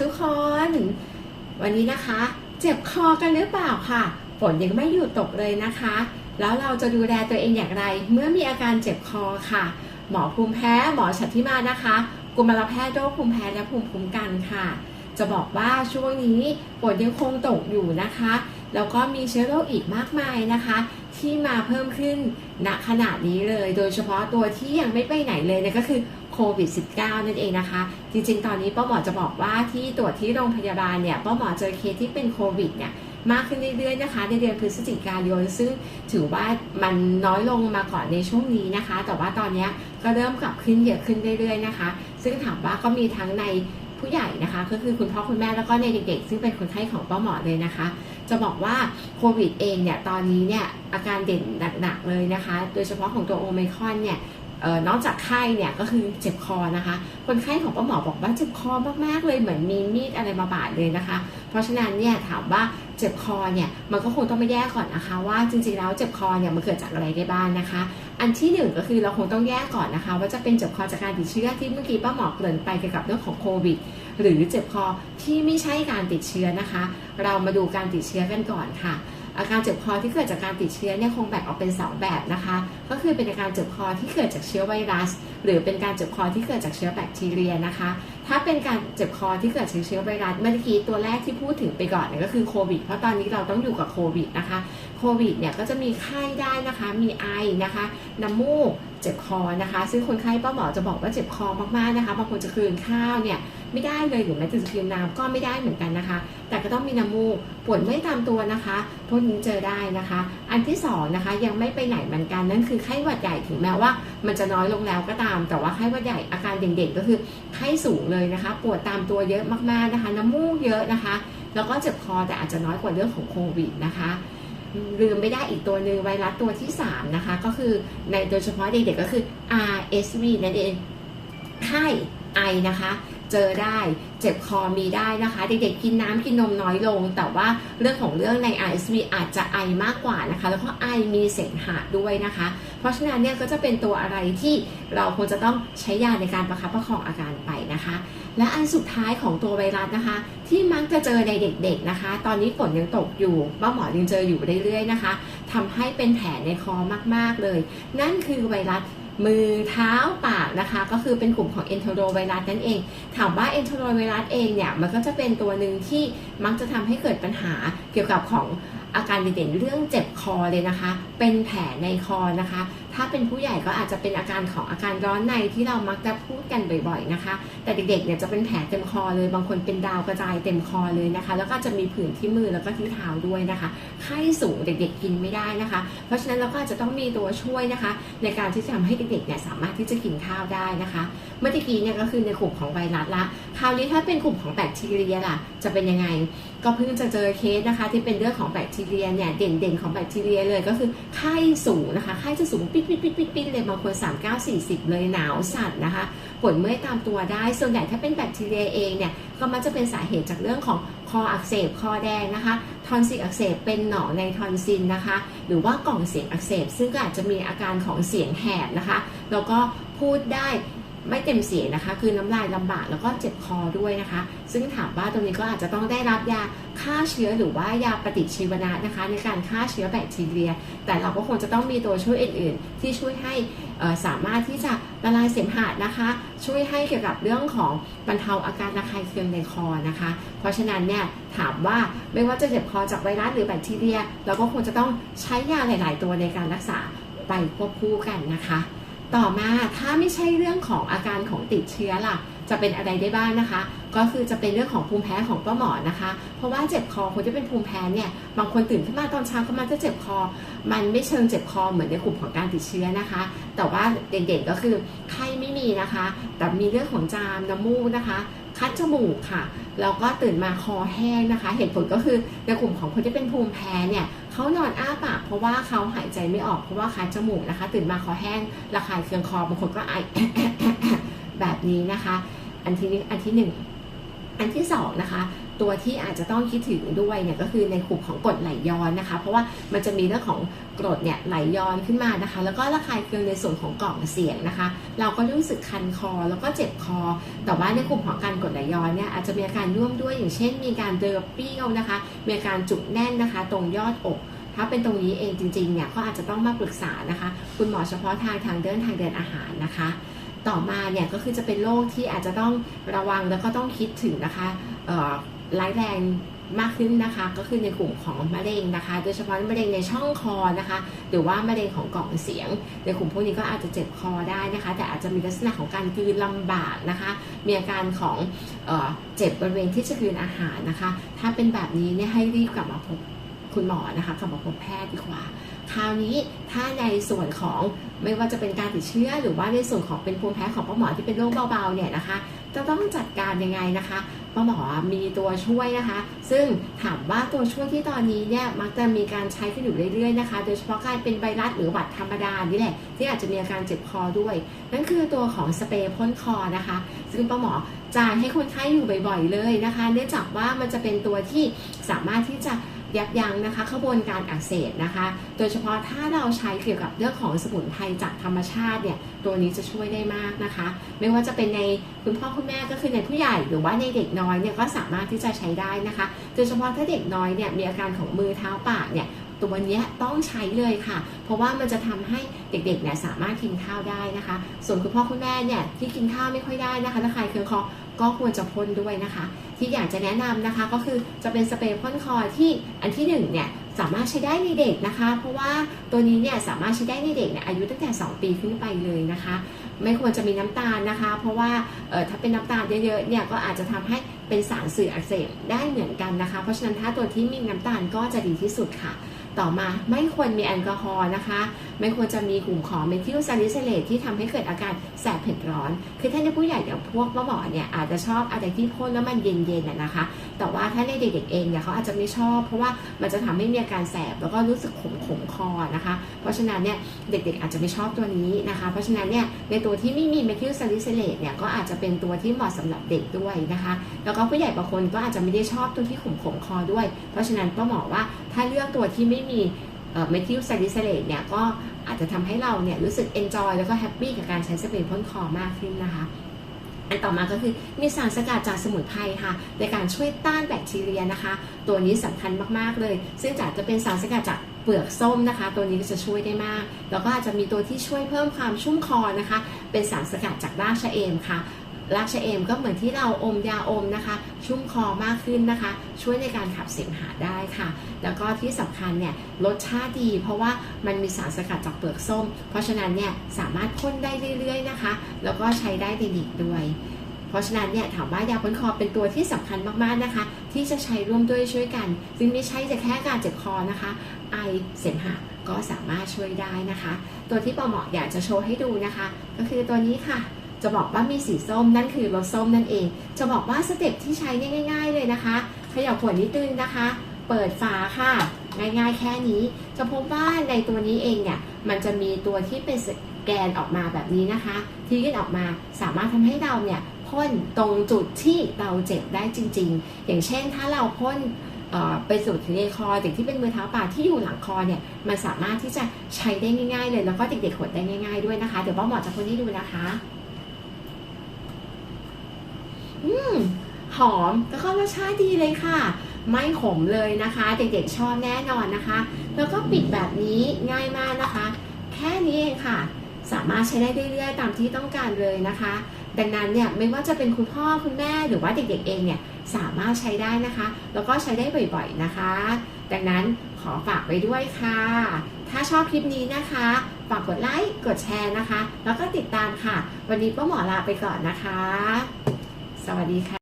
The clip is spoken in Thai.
ทุกคน วันนี้นะคะ เจ็บคอกันหรือเปล่าค่ะ ฝนยังไม่หยุดตกเลยนะคะ แล้วเราจะดูแลตัวเองอย่างไร เมื่อมีอาการเจ็บคอค่ะ หมอภูมิแพ้หมอฉัตรทิมานะคะกุมารแพทย์โรคภูมิแพ้และภูมิคุ้มกันค่ะ จะบอกว่าช่วงนี้ฝนยังคงตกอยู่นะคะ แล้วก็มีเชื้อโรคอีกมากมายนะคะ ที่มาเพิ่มขึ้นณขนาดนี้เลย โดยเฉพาะตัวที่ยังไม่ไปไหนเลยนะก็คือ ควิด -19 นั่นเองนะคะ จริงๆ ตอนนี้ป้าหมอจะบอกว่าที่ตรวจที่โรงพยาบาลเนี่ยป้าหมอเจอเคสที่เป็นโควิดเนี่ยมากขึ้นเรื่อยๆนะคะ ในเดือนพฤศจิกายน ซึ่งถือว่ามันน้อยลงมาก่อนในช่วงนี้นะคะ แต่ว่าตอนนี้ก็เริ่มกลับขึ้นเยอะขึ้นเรื่อยๆนะคะ ซึ่งถามว่าก็มีทั้งในผู้ใหญ่นะคะก็คือคุณพ่อคุณแม่แล้วก็ในเด็กๆ ซึ่งเป็นคนไข้ของป้าหมอเลยนะคะ จะบอกว่าโควิดเองเนี่ยตอนนี้เนี่ยอาการเด่นหนักๆเลยนะคะ โดยเฉพาะของตัวโอไมครอนเนี่ย นอกจากไข้เนี่ยก็คือเจ็บคอนะคะ คนไข้ของป้าหมอบอกว่าเจ็บคอมากๆเลยเหมือนมีมีดอะไรมาบาดเลยนะคะ เพราะฉะนั้นเนี่ยถามว่าเจ็บคอเนี่ยมันก็คงต้องมาแยกก่อนนะคะ ว่าจริงๆแล้วเจ็บคอเนี่ยมันเกิดจากอะไรได้บ้างนะคะ อันที่หนึ่งก็คือเราคงต้องแยกก่อนนะคะ ว่าจะเป็นเจ็บคอจากการติดเชื้อที่เมื่อกี้ป้าหมอเกริ่นไปเกี่ยวกับเรื่องของโควิดหรือเจ็บคอที่ไม่ใช่การติดเชื้อนะคะ เรามาดูการติดเชื้อกันก่อนค่ะ อาการเจ็บคอที่เกิดจากการติดเชื้อเนี่ยคงแบ่งออกเป็น 2 แบบนะคะ ก็คือเป็นอาการเจ็บคอที่เกิดจากเชื้อไวรัส หรือเป็นการเจ็บคอที่เกิดจากเชื้อแบคทีเรียนะคะ ถ้าเป็นการเจ็บคอที่เกิดจากเชื้อไวรัสเมื่อกี้ตัวแรกที่พูดถึงไปก่อนเนี่ยก็คือโควิดเพราะตอนนี้เราต้องอยู่กับโควิดนะคะโควิดเนี่ยก็จะมีไข้ได้นะคะ มีไอนะคะ น้ำมูก เจ็บคอนะคะ ซึ่งคนไข้ป้าหมอจะบอกว่าเจ็บคอมากๆนะคะ บางคนจะกลืนข้าวเนี่ยไม่ได้เลยหรือแม้แต่จะกลืนน้ำก็ไม่ได้เหมือนกันนะคะ แต่ก็ต้องมีน้ำมูก ปวดเมื่อยตามตัวนะคะ พวกนี้เจอได้นะคะอันที่สองนะคะยังไม่ไปไหนเหมือนกันนั่นคือไข้หวัดใหญ่ถึงแม้ว่า มันจะน้อยลงแล้วก็ตาม แต่ว่าไข้หวัดใหญ่อาการเด่นๆก็คือไข้สูงเลยนะคะ ปวดตามตัวเยอะมากๆนะคะ น้ำมูกเยอะนะคะ แล้วก็เจ็บคอแต่อาจจะน้อยกว่าเรื่องของโควิดนะคะลืมไม่ได้อีกตัวหนึ่งไวรัสตัวที่ 3 นะคะ ก็คือในโดยเฉพาะเด็กๆก็คือ RSV นั่นเองไข้ไอนะคะ เจอได้ เจ็บคอมีได้นะคะ เด็กๆกินน้ำกินนมน้อยลง แต่ว่าเรื่องของเรื่องใน RSV อาจจะไอมากกว่านะคะ แล้วก็ไอมีเสมหะด้วยนะคะ เพราะฉะนั้นเนี่ยก็จะเป็นตัวอะไรที่เราควรจะต้องใช้ยาในการประคับประคองอาการไปนะคะ และอันสุดท้ายของตัวไวรัสนะคะ ที่มักจะเจอในเด็กๆนะคะ ตอนนี้ฝนยังตกอยู่บ้าหมอยังเจออยู่เรื่อยๆนะคะทำให้เป็นแผลในคอมากๆเลย นั่นคือไวรัส มือเท้าปากนะคะก็คือเป็นกลุ่มของเอนโทรไวรัสนั่นเอง ถามว่าเอนโทรไวรัสเองเนี่ยมันก็จะเป็นตัวหนึ่งที่มักจะทำให้เกิดปัญหาเกี่ยวกับของอาการเด่นๆเรื่องเจ็บคอเลยนะคะ เป็นแผลในคอนะคะ ถ้าเป็นผู้ใหญ่ก็อาจจะเป็นอาการของอาการร้อนในที่เรามักจะพูดกันบ่อยๆนะคะ แต่เด็กๆเนี่ยจะเป็นแผลเต็มคอเลย บางคนเป็นดาวกระจายเต็มคอเลยนะคะ แล้วก็จะมีผื่นที่มือแล้วก็ที่เท้าด้วยนะคะ ไข้สูงเด็กๆกินไม่ได้นะคะ เพราะฉะนั้นเราก็จะต้องมีตัวช่วยนะคะ ในการที่จะทำให้เด็กๆเนี่ยสามารถที่จะกินข้าวได้นะคะ เมื่อกี้เนี่ยก็คือในกลุ่มของไวรัสละ คราวนี้ถ้าเป็นกลุ่มของแบคทีเรียล่ะ จะเป็นยังไงก็เพิ่งจะเจอเคสนะคะ ที่เป็นเรื่องของแบคทีเรียเนี่ยเด่นๆของแบคทีเรียเลยก็คือไข้สูงนะคะไข้จะสูงปิ๊ดปิ๊ดปิ๊ดปิ๊ดปิ๊ดเลยบางคน3 9 4 0 เลยหนาวสั่นนะคะปวดเมื่อยตามตัวได้ ส่วนใหญ่ถ้าเป็นแบคทีเรียเองเนี่ยก็มักจะเป็นสาเหตุจากเรื่องของคออักเสบคอแดงนะคะทอนซิลอักเสบเป็นหนองในทอนซิลนะคะ หรือว่ากล่องเสียงอักเสบ ซึ่งก็อาจจะมีอาการของเสียงแหบนะคะ แล้วก็พูดได้ ไม่เต็มเสียงนะคะ คือน้ำลายลำบากแล้วก็เจ็บคอด้วยนะคะ ซึ่งถามว่าตรงนี้ก็อาจจะต้องได้รับยาฆ่าเชื้อหรือว่ายาปฏิชีวนะนะคะ ในการฆ่าเชื้อแบคทีเรีย แต่เราก็คงจะต้องมีตัวช่วยอื่น ๆ ที่ช่วยให้สามารถที่จะละลายเสมหะนะคะ ช่วยให้เกี่ยวกับเรื่องของบรรเทาอาการระคายเคืองในคอนะคะ เพราะฉะนั้นเนี่ยถามว่าไม่ว่าจะเจ็บคอจากไวรัสหรือแบคทีเรีย เราก็คงจะต้องใช้ยาหลาย ๆ ตัวในการรักษาไปควบคู่กันนะคะ ต่อมาถ้าไม่ใช่เรื่องของอาการของติดเชื้อล่ะ จะเป็นอะไรได้บ้างนะคะ ก็คือจะเป็นเรื่องของภูมิแพ้ของป้าหมอนะคะ เพราะว่าเจ็บคอคนที่เป็นภูมิแพ้เนี่ยบางคนตื่นขึ้นมาตอนเช้าก็มาจะเจ็บคอ มันไม่เชิงเจ็บคอเหมือนในกลุ่มของการติดเชื้อนะคะ แต่ว่าเด่นๆก็คือไข้ไม่มีนะคะ แต่มีเรื่องของจามน้ำมูกนะคะคัดจมูกค่ะแล้วก็ตื่นมาคอแห้งนะคะ เหตุผลก็คือในกลุ่มของคนที่เป็นภูมิแพ้เนี่ย เขานอนอ้าปากเพราะว่าเขาหายใจไม่ออกเพราะว่าคัดจมูกนะคะ ตื่นมาคอแห้งระคายเคืองคอบางคนก็ไอแบบนี้นะคะ อันที่อันที่หนึ่งอันที่สองนะคะ ตัวที่อาจจะต้องคิดถึงด้วยเนี่ยก็คือในกลุ่มของกรดไหลย้อนนะคะ เพราะว่ามันจะมีเรื่องของกรดเนี่ยไหลย้อนขึ้นมานะคะ แล้วก็ระคายเคืองในส่วนของกล่องเสียงนะคะ เราก็รู้สึกคันคอแล้วก็เจ็บคอ แต่ว่าในกลุ่มของการกรดไหลย้อนเนี่ยอาจจะมีอาการร่วมด้วยอย่างเช่น มีการเดอเปี้ยวนะคะ มีอาการจุกแน่นนะคะ ตรงยอดอกถ้าเป็นตรงนี้เองจริงๆเนี่ยก็อาจจะต้องมาปรึกษานะคะ คุณหมอเฉพาะทางทางเดินทางเดินอาหารนะคะ ต่อมาเนี่ยก็คือจะเป็นโรคที่อาจจะต้องระวังแล้วก็ต้องคิดถึงนะคะ ร้ายแรงมากขึ้นนะคะ ก็คือในกลุ่มของมะเร็งนะคะ โดยเฉพาะมะเร็งในช่องคอนะคะ หรือว่ามะเร็งของกล่องเสียง ในกลุ่มพวกนี้ก็อาจจะเจ็บคอได้นะคะ แต่อาจจะมีลักษณะของการกลืนลำบากนะคะ มีอาการของเอ่อเจ็บบริเวณที่จะกลืนอาหารนะคะ ถ้าเป็นแบบนี้เนี่ยให้รีบกลับมาพบคุณหมอนะคะกลับมาพบแพทย์ดีกว่าคราวนี้ถ้าในส่วนของไม่ว่าจะเป็นการติดเชื้อ หรือว่าในส่วนของเป็นภูมิแพ้ของป้าหมอที่เป็นโรคเบาๆเนี่ยนะคะ จะต้องจัดการยังไงนะคะ ป้าหมอมีตัวช่วยนะคะ ซึ่งถามว่าตัวช่วยที่ตอนนี้เนี่ยมักจะมีการใช้กันอยู่เรื่อยๆนะคะ โดยเฉพาะการเป็นไวรัสหรือหวัดธรรมดานี่แหละ ที่อาจจะมีอาการเจ็บคอด้วย นั่นคือตัวของสเปรย์พ่นคอนะคะ ซึ่งป้าหมอจ่ายให้คนไข้อยู่บ่อยๆเลยนะคะ เนื่องจากว่ามันจะเป็นตัวที่สามารถที่จะ ยับยั้งนะคะขบวนการอักเสบนะคะ โดยเฉพาะถ้าเราใช้เกี่ยวกับเรื่องของสมุนไพรจากธรรมชาติเนี่ยตัวนี้จะช่วยได้มากนะคะ ไม่ว่าจะเป็นในคุณพ่อคุณแม่ก็คือในผู้ใหญ่หรือว่าในเด็กน้อยเนี่ยก็สามารถที่จะใช้ได้นะคะ โดยเฉพาะถ้าเด็กน้อยเนี่ยมีอาการของมือเท้าปากเนี่ย ตัวนี้ต้องใช้เลยค่ะ เพราะว่ามันจะทำให้เด็กๆเนี่ยสามารถกินข้าวได้นะคะ ส่วนคุณพ่อคุณแม่เนี่ยที่กินข้าวไม่ค่อยได้นะคะถ้าใครเคืองคอก็ควรจะพ่นด้วยนะคะ ที่อยากจะแนะนำนะคะก็คือจะเป็นสเปรย์พ่นคอที่อันที่หนึ่งเนี่ยสามารถใช้ได้ในเด็กนะคะ เพราะว่าตัวนี้เนี่ยสามารถใช้ได้ในเด็กเนี่ยอายุตั้งแต่ 2 ปีขึ้นไปเลยนะคะ ไม่ควรจะมีน้ำตาลนะคะ เพราะว่าเออถ้าเป็นน้ำตาลเยอะๆเนี่ยก็อาจจะทำให้เป็นสารสื่ออักเสบได้เหมือนกันนะคะ เพราะฉะนั้นถ้าตัวที่มีน้ำตาลก็จะดีที่สุดค่ะ ต่อมาไม่ควรมีแอลกอฮอล์นะคะ ไม่ควรจะมีกลุ่มของเมทิลซาลิซิเลตที่ทำให้เกิดอาการแสบเผ็ดร้อน คือถ้าในผู้ใหญ่อย่างพวกป้าหมอเนี่ยอาจจะชอบอะไรที่พ่นแล้วมันเย็นๆน่ะนะคะ แต่ว่าถ้าในเด็กๆเองเนี่ยเขาอาจจะไม่ชอบ เพราะว่ามันจะทำให้มีอาการแสบแล้วก็รู้สึกขมขมคอนะคะ เพราะฉะนั้นเนี่ยเด็กๆอาจจะไม่ชอบตัวนี้นะคะ เพราะฉะนั้นเนี่ยในตัวที่ไม่มีเมทิลซาลิซิเลตเนี่ยก็อาจจะเป็นตัวที่เหมาะสำหรับเด็กด้วยนะคะ แล้วก็ผู้ใหญ่บางคนก็อาจจะไม่ได้ชอบตัวที่ขมขมคอด้วย เพราะฉะนั้นป้าหมอว่าถ้าเลือกตัวที่ไม่มีเมทิลซาลิซิเลตเนี่ยก็อาจจะทำให้เราเนี่ยรู้สึกเอนจอยแล้วก็แฮปปี้กับการใช้สเปรย์พ่นคอมากขึ้นนะคะ อันต่อมาก็คือมีสารสกัดจากสมุนไพรค่ะ ในการช่วยต้านแบคทีเรียนะคะ ตัวนี้สำคัญมากๆเลย ซึ่งจากจะเป็นสารสกัดจากเปลือกส้มนะคะ ตัวนี้ก็จะช่วยได้มาก แล้วก็อาจจะมีตัวที่ช่วยเพิ่มความชุ่มคอนะคะ เป็นสารสกัดจากรากชะเอมค่ะ รากชะเอมก็เหมือนที่เราอมยาอมนะคะ ชุ่มคอมากขึ้นนะคะ ช่วยในการขับเสมหะได้ค่ะ แล้วก็ที่สำคัญเนี่ยรสชาติดี เพราะว่ามันมีสารสกัดจากเปลือกส้ม เพราะฉะนั้นเนี่ยสามารถพ่นได้เรื่อยๆนะคะ แล้วก็ใช้ได้ในเด็กด้วยเพราะฉะนั้นเนี่ยถามว่ายาพ่นคอเป็นตัวที่สำคัญมากๆนะคะ ที่จะใช้ร่วมด้วยช่วยกัน ซึ่งไม่ใช่จะแค่การเจ็บคอนะคะ ไอเสมหะก็สามารถช่วยได้นะคะ ตัวที่ปอเหมาะอยากจะโชว์ให้ดูนะคะ ก็คือตัวนี้ค่ะ จะบอกว่ามีสีส้มนั่นคือรสส้มนั่นเอง จะบอกว่าสเต็ปที่ใช้เนี่ยง่าย ๆ เลยนะคะเขย่าขวดนิดนึงนะคะ เปิดฝาค่ะ ง่ายๆ แค่นี้ จะพบว่าในตัวนี้เองเนี่ยมันจะมีตัวที่เป็นสแกนออกมาแบบนี้นะคะ ที่ยื่นออกมาสามารถทำให้เราเนี่ยพ่นตรงจุดที่เราเจ็บได้จริง ๆ อย่างเช่นถ้าเราพ่นไปสู่ถึงในคอเด็กที่เป็นมือเท้าปากที่อยู่หลังคอเนี่ยมันสามารถที่จะใช้ได้ง่าย ๆ เลยแล้วก็เด็กๆขดได้ง่าย ๆด้วยนะคะ เดี๋ยวป้าหมอจะพ่นให้ดูนะคะ อืม หอมแล้วก็รสชาติดีเลยค่ะ ไม่ขมเลยนะคะ เด็กๆชอบแน่นอนนะคะ แล้วก็ปิดแบบนี้ง่ายมากนะคะ แค่นี้เองค่ะ สามารถใช้ได้เรื่อยๆ ตามที่ต้องการเลยนะคะ ดังนั้นเนี่ยไม่ว่าจะเป็นคุณพ่อคุณแม่หรือว่าเด็กๆเองเนี่ยสามารถใช้ได้นะคะ แล้วก็ใช้ได้บ่อยๆนะคะ ดังนั้นขอฝากไว้ด้วยค่ะ ถ้าชอบคลิปนี้นะคะ ฝากกดไลค์ กดแชร์นะคะ แล้วก็ติดตามค่ะ วันนี้ป้าหมอลาไปก่อนนะคะ สวัสดีค่ะ